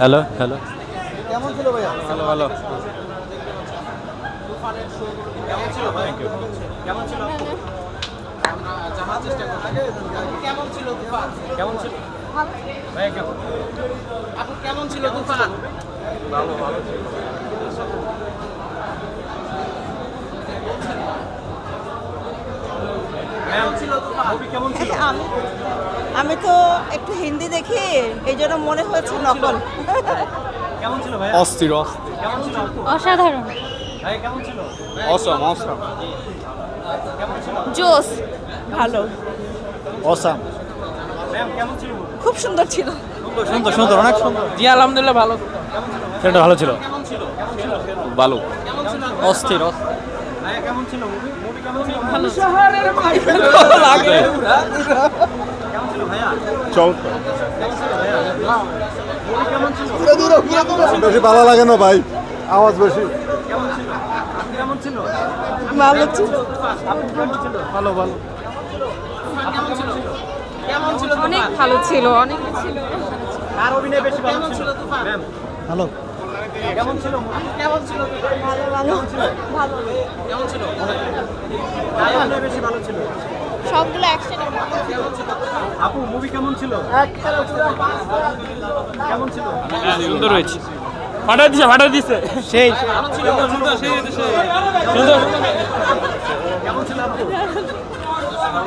Hello hello কেমন ছিল ভাইয়া? ভালো ভালো। কেমন ছিল তুফান? কেমন ছিল? ভাইয়া কেমন? আপু কেমন ছিল তুফান? কেমন ছিল তুফান? কেমন ছিল? আমি আমি তো একটু হিন্দি দেখি এই জন্য মনে হয়েছে নকল কেমন ছিল ভাইয়া অস্থির অসাধারণ ভাইয়া কেমন ছিল অসম অসম জোস ভালো অসাম ম্যাম কেমন ছিল খুব সুন্দর ছিল সুন্দর সুন্দর অনেক সুন্দর জি আলহামদুলিল্লাহ ভালো সেটা ভালো ছিল ভালো অস্থির কেমন ছিল মুভি মুভি কেমন ছিল ভালো লাগে ছিল বেশি ভালো লাগে না ভাই? আওয়াজ বেশি। কেমন ছিল আপনি কেমন ছিল ভালো ছিল ভালো ভালো কেমন ছিল অনেক ভালো ছিল অনেক ছিল। কার অভিনয় বেশি ভালো ছিল তুফান ভালো। কেমন ছিল? কেমন ছিল ভালো। ভালো ভালো কেমন ছিল বেশি ভালো ছিল? সবগুলো অ্যাকশন আপু মুভি কেমন ছিল? কেমন ছিল? সুন্দর হয়েছে। ফাটা দিছে ফাটা দিছে। সেই। সুন্দর সেই সুন্দর। কেমন ছিল আপু?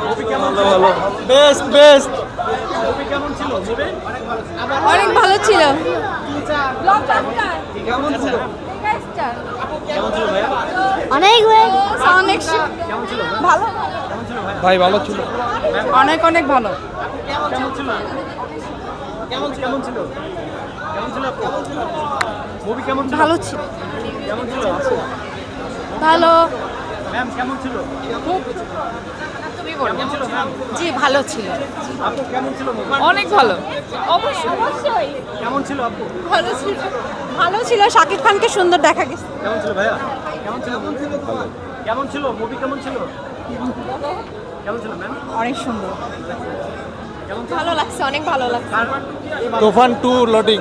মুভি কেমন ছিল? ভালো বেস্ট বেস্ট। মুভি কেমন ছিল? মুভি অনেক ভালো ছিল। কেমন ছিল? কেমন ছিল ভাইয়া? অনেক অনেক ভালো। কেমন ছিল ভাইয়া? ভাই ভালো ছিল? অনেক অনেক ভালো। কেমন ছিল? কেমন কেমন ছিল? কেমন ছিল? আপু মুভি কেমন ছিল? ভালো ছিল। কেমন ছিল? ভালো। ম্যাম কেমন ছিল? জি ভালো ছিল। আপু কেমন ছিল অনেক ভালো। অবশ্যই কেমন ছিল ভালো ছিল। ভালো ছিল শাকিব খানকে সুন্দর দেখা গেছে। কেমন ছিল ভাইয়া? কেমন ছিল কেমন ছিল মুভি কেমন ছিল? কেমন ছিল? ম্যাম অনেক সুন্দর। ভালো লাগছে অনেক ভালো লাগছে। কার- তুফান টু লোডিং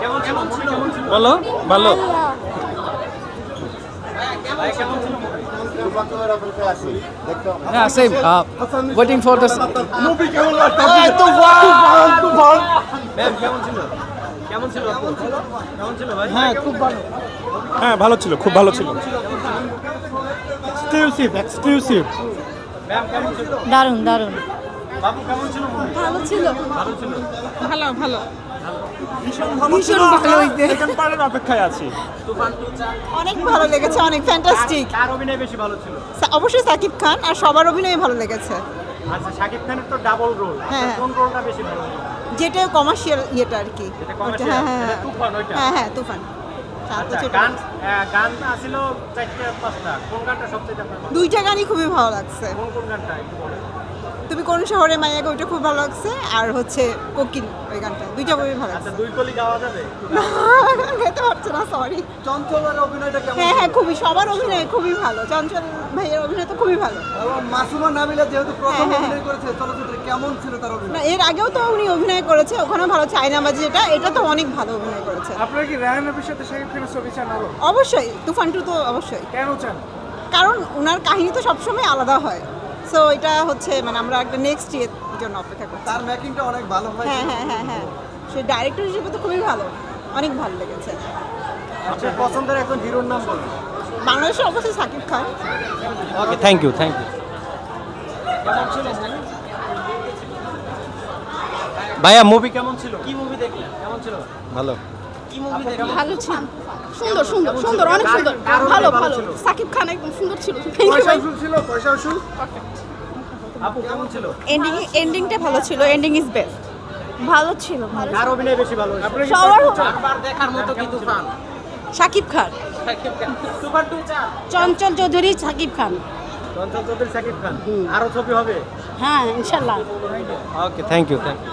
কেমন কেমন ছিল কেমন ছিল? ভালো ভালো। ভাই কেমন ছিল movie Yeah, same. Uh, waiting for the. Ma'am কেমন ছিল? কেমন ছিল? কেমন ছিল? ভাই? হ্যাঁ খুব ভালো। হ্যাঁ ভালো ছিল খুব ভালো ছিল? এক্সক্লুসিভ এক্সক্লুসিভ দারুণ দারুণ। বাবু কেমন ছিল ভালো ছিল। ভালো ছিল? ভালো ভালো। ভীষণ ভালো ছিল। সেকেন্ড পার্টের অপেক্ষায় আছি। তুফান অনেক ভালো লেগেছে অনেক ফ্যান্টাস্টিক কার অভিনয় বেশি ভালো ছিল? অবশ্যই সাকিব খান আর সবার অভিনয় ভালো লেগেছে। আচ্ছা শাকিব খানের তো ডাবল রোল হ্যাঁ। কোন রোলটা বেশি ভালো যেটা কমার্শিয়াল ইয়েটা আর কি। হ্যাঁ হ্যাঁ হ্যাঁ। তুফান ওইটা? হ্যাঁ হ্যাঁ তুফান। গান আহ, গান আসিল চারটে পাঁচটা। কোন গানটা সবচেয়ে? দুইটা গানই খুবই ভালো লাগছে। কোন কোন গানটা একটু বলেন? তুমি কোন শহরে মাইয়াকে ওইটা খুব ভালো লাগছে। আর হচ্ছে কোকিল ওই গানটা দুইটা খুবই ভালো আচ্ছা লাগছে। দুই কলি গাওয়া যাবে? খেতে পারছে না সরি চঞ্চলের অভিনয়টা কেমন হ্যাঁ হ্যাঁ খুবই সবার অভিনয় খুবই ভালো। চঞ্চল ভাইয়ের অভিনয় তো খুবই ভালো। এবং মাসুমা নাবিলা যেহেতু প্রথম হ্যাঁ, হ্যাঁ, অভিনয় করেছে চলচ্চিত্রে কেমন ছিল তার অভিনয়? না এর আগেও তো উনি অভিনয় করেছে ওখানে ভালো চায়না বাজি যেটা এটা তো অনেক ভালো অভিনয় করেছে। আপনারা কি রায়হান রফির সাথে শাকিব খানের ছবি চান অবশ্যই তুফান টু তো অবশ্যই। কেন চান? কারণ ওনার কাহিনী তো সবসময় আলাদা হয়। সো এটা হচ্ছে মানে আমরা একটা নেক্সট ইয়ের জন্য অপেক্ষা করছি। তার মেকিংটা অনেক ভালো হয়। হ্যাঁ হ্যাঁ হ্যাঁ হ্যাঁ। সে ডাইরেক্টর হিসেবে তো খুবই ভালো। অনেক ভালো লেগেছে। আপনার পছন্দের একজন হিরোর নাম বলুন। বাংলাদেশের অবশ্যই Shakib Khan. Okay thank you thank you ভাইয়া মুভি কেমন ছিল? কি মুভি দেখলেন? কেমন ছিল? ভালো। কি মুভি দেখলেন? ভালো ছিল। সুন্দর সুন্দর সুন্দর অনেক সুন্দর। ভালো ভালো সাকিব খান একদম সুন্দর ছিল। পয়সা ছিল পয়সা উসুল আপু কেমন ছিল? এন্ডিং এন্ডিংটা ভালো ছিল এন্ডিং ইজ বেস্ট ভালো ছিল ভালো কার অভিনয় বেশি ভালো? সবার চারবার দেখার মতো কি তুফান সাকিব খান। Super too Chanchal Chowdhury Shakib Khan. চঞ্চল চৌধুরী শাকিব খান। আরও ছবি হবে? হ্যাঁ ইনশাল্লাহ। Okay thank you thank you